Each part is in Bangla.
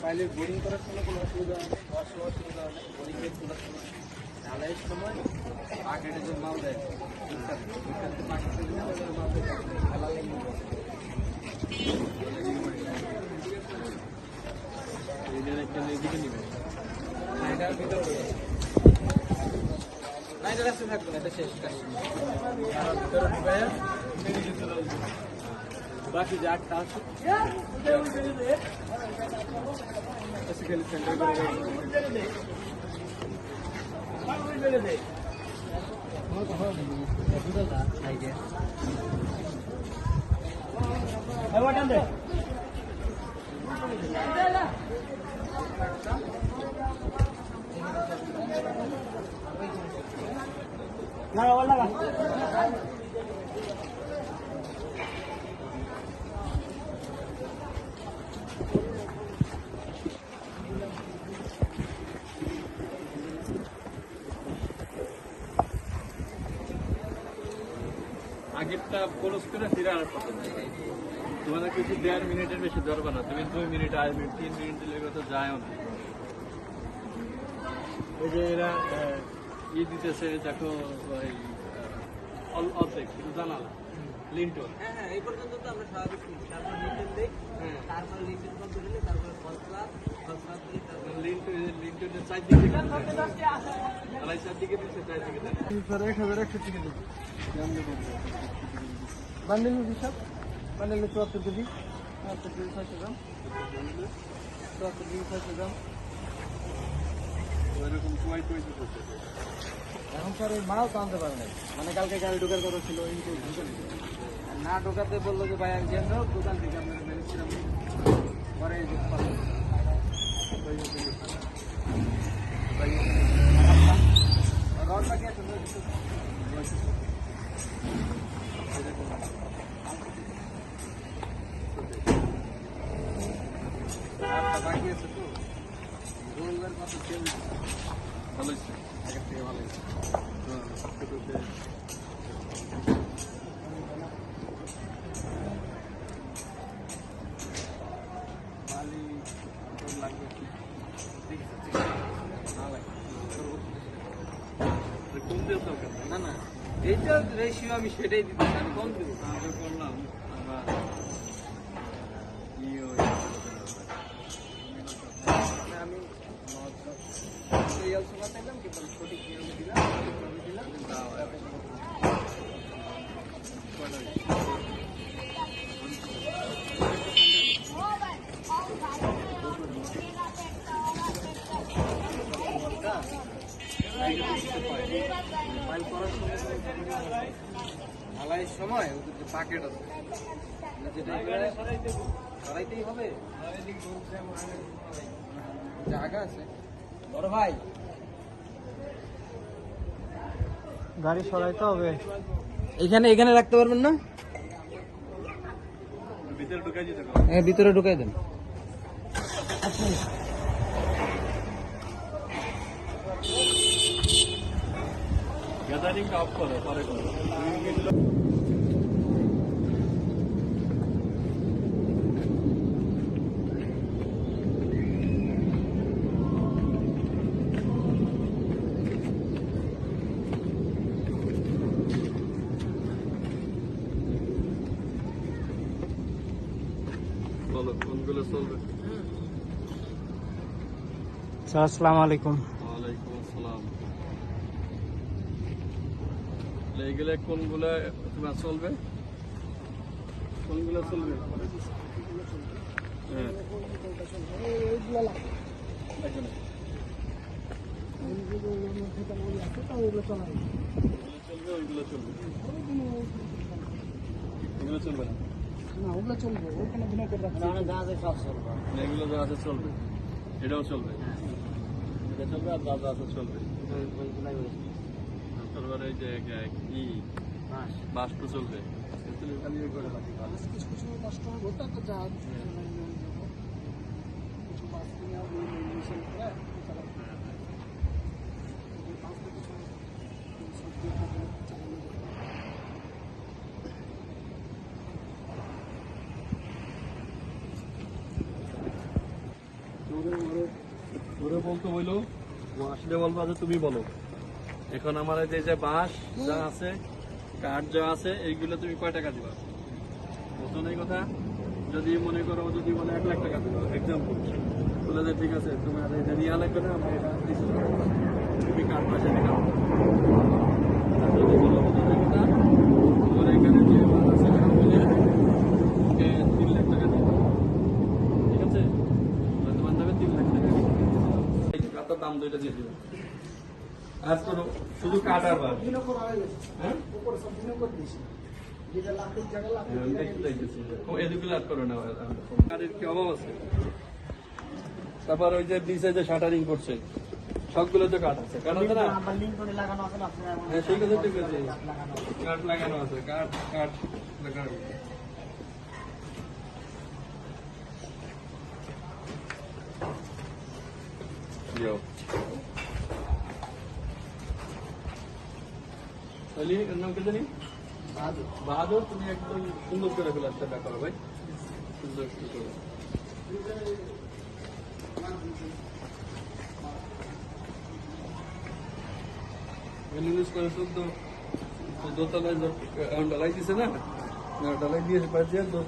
পাইলের বোরিং করার সময় কোনো অসুবিধা হয় না খাওয়ার সময় অসুবিধা হয় না বোরিং করার সময় ঢালাইয়ের সময় পাকেটে যে মাল দেয় পাকেটে মাল দেয়। এটা রাস্তা থাকবে না এটা শেষ কাজ। ভিতরে बाकी जाट खास बेसिकली सेंटर ना लगा করে ক্লোজ করে ফিরে আর তোমাদের কিছু দেড় মিনিটের বেশি দরকার না। তুমি দুই মিনিট, আড়াই মিনিট, তিন মিনিট দিলে তো যায়ও না। ওই যে এরা ই দিতেছে দেখো অর্ধেক, কিন্তু জানালা লিন্টন হ্যাঁ হ্যাঁ এই পর্যন্ত তো আমরা স্বাভাবিক নিই তারপর লিন্টেল দিই তারপর লিন্টেল কমপ্লিট হলে তারপর ফসলা ফসলা দিই তারপর লিন্টন লিন্টনের চারদিকে আড়াই চারদিকে দিচ্ছে চারদিকে স্যার এক হাজার একশো টাকা দেবো বান্ডেল হিসাব বান্ডেল চুয়াত্তর কেজি চুয়াত্তর কেজি ছয়শো গ্রাম। চুয়াত্তর কেজি ছয়শো গ্রাম। ওইরকম কুয়াই টুয়াই তো করছে এখন স্যার ওই মাও টানতে পারে মানে কালকে গাড়ি ঢোকার কথা ছিল না ঢোকাতে বলল যে, ভাই, একজন জেন দোকান থেকে আপনার বেরিয়েছিলাম পরে এই যে পাবো। রডটা কে আছে? আটটা বাকি আছে তো রোলবার কত তেল ভালো হয়েছে আগের থেকে ভালো হয়েছে। হ্যাঁ, ছোটতে বালি তোর লাগবে কি? ঠিক আছে, ঠিক আছে। না না এইটা রেশিও আমি সেটাই দিতে আমি কম দিব আমরা করলাম আমি দিলাম করার সময় ঢালাইয়ের সময় ওদের যে প্যাকেট আছে যেটা সরাইতেই হবে? জায়গা আছে বড় ভাই। গাড়ি সরাইতে হবে। এখানে এখানে রাখতে পারবেন না? ভিতরে ঢুকাই দিতে হ্যাঁ ভিতরে ঢুকাই দেন। গ্যাদারিংটা অফ করো পরে করো। বলো কোনগুলো চলবে? আসসালামু আলাইকুম। ওয়ালাইকুম আসসালাম। এইগুলো কোনগুলো তোমার চলবে? কোনগুলো চলবে? হ্যাঁ। চলবে ওইগুলো চলবে। এগুলো চলবে না। না ওগুলো চলবে ওখানে করে রাখছি। সব চলবে। না, এগুলো যা আছে চলবে। এটাও চলবে। এটা চলবে আর যা যা আছে চলবে। তারপরে এই যে কি? বাষ্প চলবে। এগুলো খালি করে রাখি বাস কিছু কিছু কষ্ট হবে ওটা তো যা বলতে বইলো ও আসলে বলব যে তুমি বলো। এখন আমার এই যে বাঁশ যা আছে কার যা আছে, এইগুলো তুমি কয় টাকা দিবা? না এই কথা? যদি মনে করো, যদি বলে এক লাখ টাকা দিবা এক্সাম্পল বলে যে ঠিক আছে, তোমার এটা নিয়ে লাগবে না আমার এটা। তুমি কাঠ পয়সা দিলাম আর যদি বলো বুঝছ না এই কথা তোমার এখানে যে মাল আছে সেটা বলে ওকে তিন লাখ টাকা দিবা ঠিক আছে তাহলে তোমার নামে তিন লাখ টাকা এই কাতার দাম দুইটা দিয়ে দিবে আজ করো শুধু কাটার বার হ্যাঁ আমি দেখতে চাইতেছি যে, ও, এদিকে লাগ করো না কাঠের কি অভাব আছে? তারপর ওই যে নিচে যে শাটারিং করছে সবগুলো তো কাঠ আছে। কাঠ আছে না? হ্যাঁ সেই কথা ঠিক আছে। কাঠ লাগানো আছে। কাঠ কাঠ লাগানো Yo. তাহলে এর নাম কে জানি বাহাদুর তুমি একদম সুন্দর করে প্লাস্টারটা করো ভাই সুন্দর করে করো ইউজ করে চোদ্দ চোদ্দতলায় ডালাই দিছে না না, ডালাই দিয়েছে পাঁচ দিয়ে তো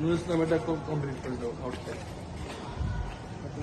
নুরুস নামেটা কমপ্লিট করে দাও আউটসাইড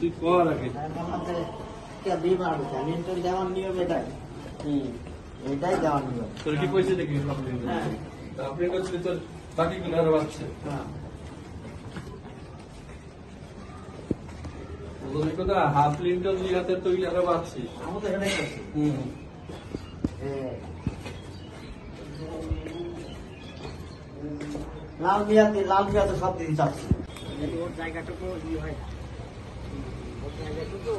তুই কর আগে। আমি বললাম যে কে বিয়ে মারবে লিঙ্কন দেওয়ার নিয়ম এটাই। এটাই দেওয়ার নিয়ম। তোর কি পয়সা দেখি আপনি হ্যাঁ। আরও হ্যাঁ। হাফ তুই আরও এটাই করছি। হুম। লাল বিয়াতে লাল বিয়াতে সব দিন চাচ্ছি। ওর জায়গাটুকু ই হয় না। ওর জায়গাটুকু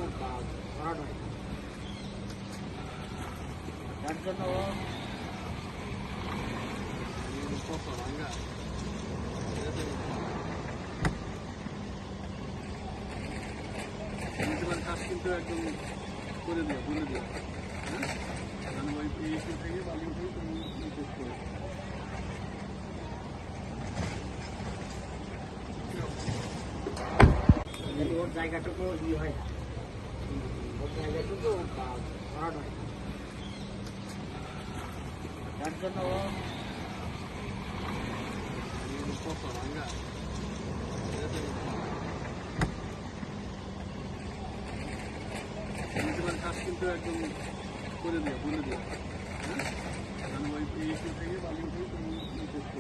ভরাট হয় না। কাজ কিন্তু একদম করে দিও বলে দিও হ্যাঁ? মানে ওই থেকে বালি উঠে তুমি ওর জায়গাটুকু ই হয়, ওর জায়গাটুকু ভরাট হয়। তার জন্য কাজ কিন্তু একদম করে দিয়ে বলে দিয়ে হ্যাঁ? আমি ওই থেকে বালিং থেকে তুমি করতে